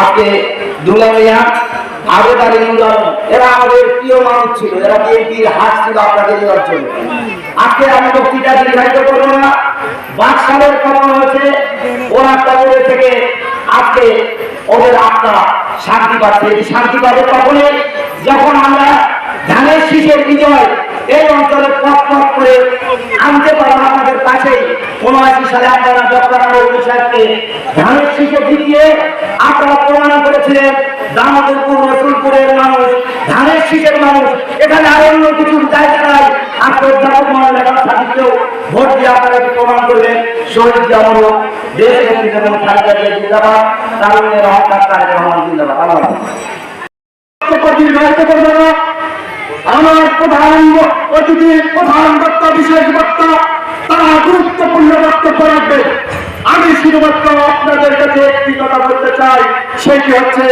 আজকে দুলা মিয়া আবেদার ইন্দন এরা আমাদের প্রিয় মানুষ ছিল, এরা বিএনপির হাত ছিল আপনাদের জন্য। আজকে আমি বক্তৃতা দীর্ঘায়িত করব না। বাদশাহের কবর হয়েছে ওরা কবরের থেকে আজকে ওদের আত্মা শান্তি পাচ্ছে। শান্তি পাবে তখনই যখন আমরা ধানের শীষের বিজয় এই অঞ্চলে পথ পথ করে আনতে পারব আমাদের কাছে উনআশি সালে আপনারা ডক্টর সাহেবকে ধানের শীষে জিতিয়ে আপনারা প্রমাণ করেছিলেন দামোদরপুর রসুলপুরের মানুষ, ধানের শীষের মানুষ। এখানে আর অন্য কিছু জায়গা নাই। আপনার ভোট দিয়ে আপনারা প্রমাণ করলেন শহীদ জামল দেশ যেমন জিয়া জিন্দাবাদ রহমান জিন্দাবাদ। আল্লাহ না আমার প্রধান অতিথি, প্রধান বক্তা, বিশেষ বক্তা, তারা গুরুত্বপূর্ণ বক্তব্য রাখবে। আমি শুধুমাত্র আপনাদের কাছে একটি কথা বলতে চাই, সেটি হচ্ছে,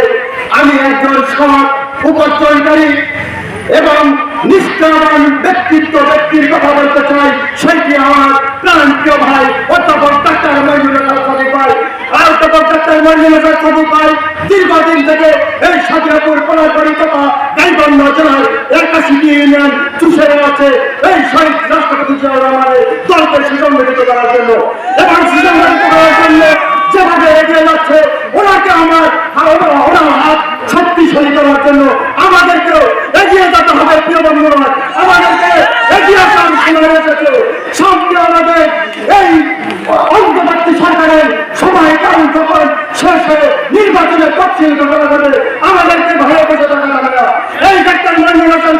আমি একজন সমাজ উপচয়কারী এবং নিষ্ঠাবান ব্যক্তিত্ব ব্যক্তির কথা বলতে চাই, সেটি আমার প্রাণ প্রিয় ভাই, অধ্যাপক ডাক্তার মহিনুল সাদিক ভাই। আর অধ্যাপক ডাক্তার মহিনুল সাদিক ভাই দীর্ঘদিন থেকে এই সাজিয়াপুর কলাবাড়ি তথা গাইবান্ধ জেলায় চুষে আছে এই শহীদ রাষ্ট্রপতি জিয়াউর রহমানের দলকে সুসংগঠিত করার জন্য। এবং সুসংগঠিত করার জন্য যেভাবে এগিয়ে যাচ্ছে, ওনাকে আমার ওনার ওনার হাত শক্তিশালী করার জন্য আমাদেরকেও এগিয়ে যেতে হবে প্রিয় বন্ধুরা আমাদেরকে এগিয়ে আসার সময় এসেছে সঙ্গে আমাদের এই অন্তর্বর্তী সরকারের সময় কারণ তখন শেষ হয়ে নির্বাচনের তফসিল করা যাবে আমাদেরকে ভয়ে বসে থাকা যাবে না এই ডাক্তার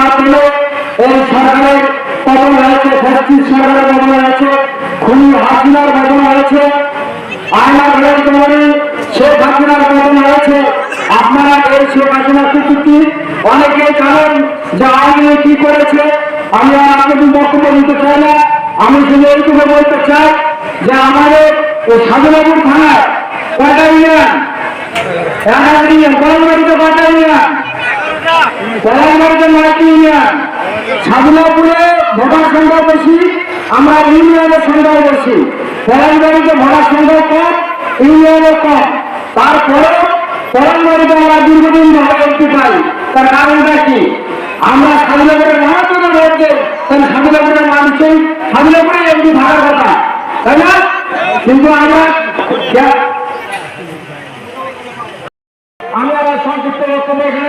আন্দোলনের মাধ্যমে এই সরকারের পতন হয়েছে ফ্যাসিস্ট সরকারের পতন হয়েছে খুনি হাসিনার পতন হয়েছে আয়না ঘরের শেখ হাসিনার পতন হয়েছে আপনারা এই শেখ হাসিনা কুকুরটি অনেকে জানেন যে আইনে কি করেছে। আমি আর আপনাদের বক্তব্য দিতে চাই না। আমি শুধু এইটুকু বলতে চাই যে আমাদের এই স্বাধীনপুর থানায় কয়টা ইউনিয়ন কয়টা ইউনিয়ন গরমবাড়িতে নয়টি ইউনিয়ন স্বাধীনপুরে ভোটার সংখ্যা বেশি, আমরা ইউনিয়নের সংখ্যাও বেশি। গরমবাড়িতে ভোটার সংখ্যা কম ইউনিয়নে আমরা দীর্ঘদিন পাই। তার কারণটা কি? আমরা স্বাধীনপুরের মহাত্মা ভোট দেই, তাহলে স্বাধীনপুরের মানুষই স্বাধীনপুরে এমপি থাকার কথা, তাই না? কিন্তু আমরা আমি আবার সংক্ষিপ্ত বক্তব্য এখানে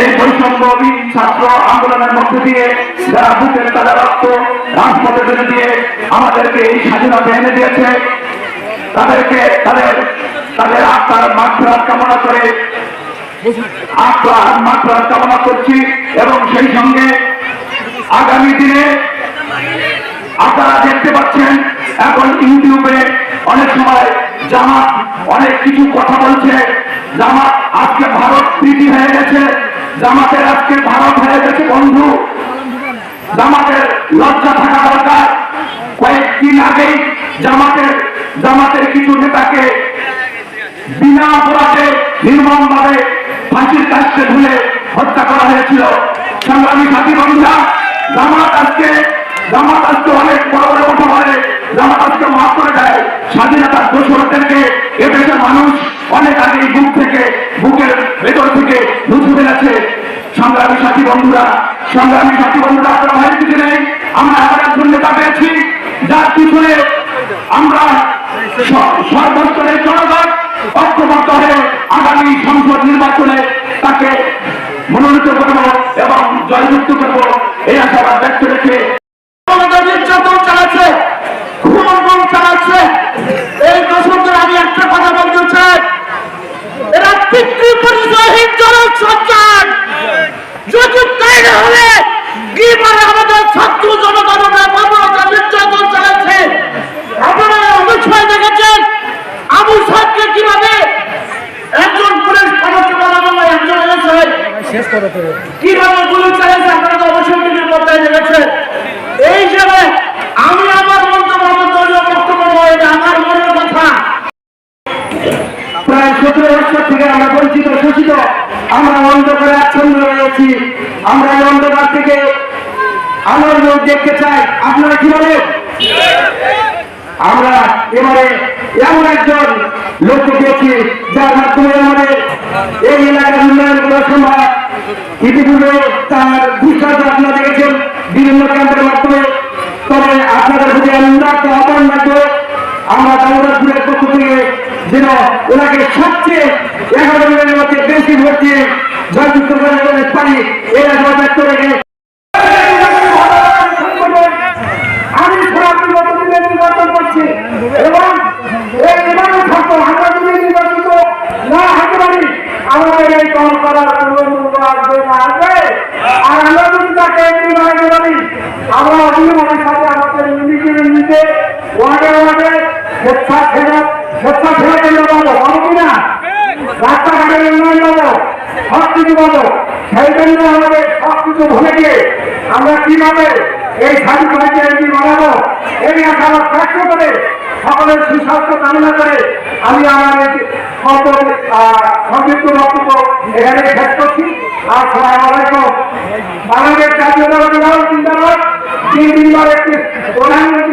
এই বৈষম্যবিহীন ছাত্র আন্দোলনের মধ্যে দিয়ে যারা বুকের তাজা রক্ত রাজপথে বেঁধে দিয়ে আমাদেরকে এই স্বাধীনতা এনে দিয়েছে, তাদেরকে তাদের তাদের আত্মার মাত্রার কামনা করে, আত্মার মাত্রার কামনা করছি এবং সেই সঙ্গে আগামী দিনে আপনারা দেখতে পাচ্ছেন, এখন ইউটিউবে অনেক সময় জামাত অনেক কিছু কথা বলছে। জামাত আজকে ভারত প্রীতি হয়ে গেছে। জামাতের আজকে ভারত হয়ে গেছে বন্ধু। জামাতের লজ্জা থাকা দরকার। কয়েকদিন আগেই জামাতের জামাতের কিছু নেতাকে বিনা অপরাধে, নির্মমভাবে ফাঁসির কাছে ঝুলে হত্যা করা হয়েছিল। সংগ্রামী সাথী বন্ধুরা, জামাত আজকে জামাত আজকে অনেক বড় বড় কথা বলে জামাত আজকে মাফ করে দেয় স্বাধীনতার দোষরদেরকে এদেশের মানুষ অনেক আগে বুক থেকে বুকের ভেতর থেকে মুছে ফেলেছে সংগ্রামী সাথী বন্ধুরা সংগ্রামী সাথী বন্ধুরা আপনারা ভাই কিছু নেই। আমরা আবার একজন নেতা পেয়েছি, যার পিছনে আমরা সর্বস্তরে জনগণ ঐক্যবদ্ধ হয়ে আগামী সংসদ নির্বাচনে তাকে মনোনীত করব এবং জয়যুক্ত করব। এই আশাবাদ ব্যক্ত কীভাবে গুলি চালিয়েছে আপনারা তো অবশ্যই টিভির পর্দায় এই হিসাবে আমি আমার বক্তব্য দলীয় বক্তব্য আমার মনের কথা। প্রায় সতেরো বছর থেকে আমরা পরিচিত, শোষিত। আমরা অন্ধকারে আচ্ছন্ন রয়েছি আমরা এই অন্ধকার থেকে আলোর মুখ দেখতে চাই। আপনারা কি বলেন? আমরা এবারে এমন একজন লোককে পেয়েছি যার মাধ্যমে আমাদের এই এলাকার উন্নয়ন করা সম্ভব। ইতিপূর্বে তার বিশ্বাস আপনারা দেখেছেন বিভিন্ন ক্যাম্পের মাধ্যমে। তবে আপনাদের প্রতি আমরা তো আহ্বান রাখব। আমরা দামোদরপুরের পক্ষ থেকে যেন ওনাকে সবচেয়ে এগারো জনের মধ্যে বেশি ভোট দিয়ে জয়যুক্ত করে পারি। এরা ব্যক্ত রেখে আমি সরাসরি নতুন নির্বাচন করছি এবং এই নির্বাচন থাকতো আমরা যদি নির্বাচিত না হতে পারি আমাদের এই দল করার কোনো মূল্য আসবে না আসবে আর আমরা যদি তাকে এমনি বানাতে পারি আমরা অভিভাবকের সাথে আমাদের সব কিছু পাবো সেই জন্য আমাদের সব কিছু ভুলে আমরা কীভাবে এই স্বাধীন পঞ্চায়েতটি বানাবো? এই আশা ব্যক্ত করে, সকলের সুস্বাস্থ্য কামনা করে আমি আমার সংক্ষিপ্ত বক্তব্য এখানে শেষ করছি। আসসালামু আলাইকুম বাংলাদেশ জাতীয়তাবাদী চিন্তা জিন্দাবাদ। তিন দিনবার একটি প্রধানমন্ত্রী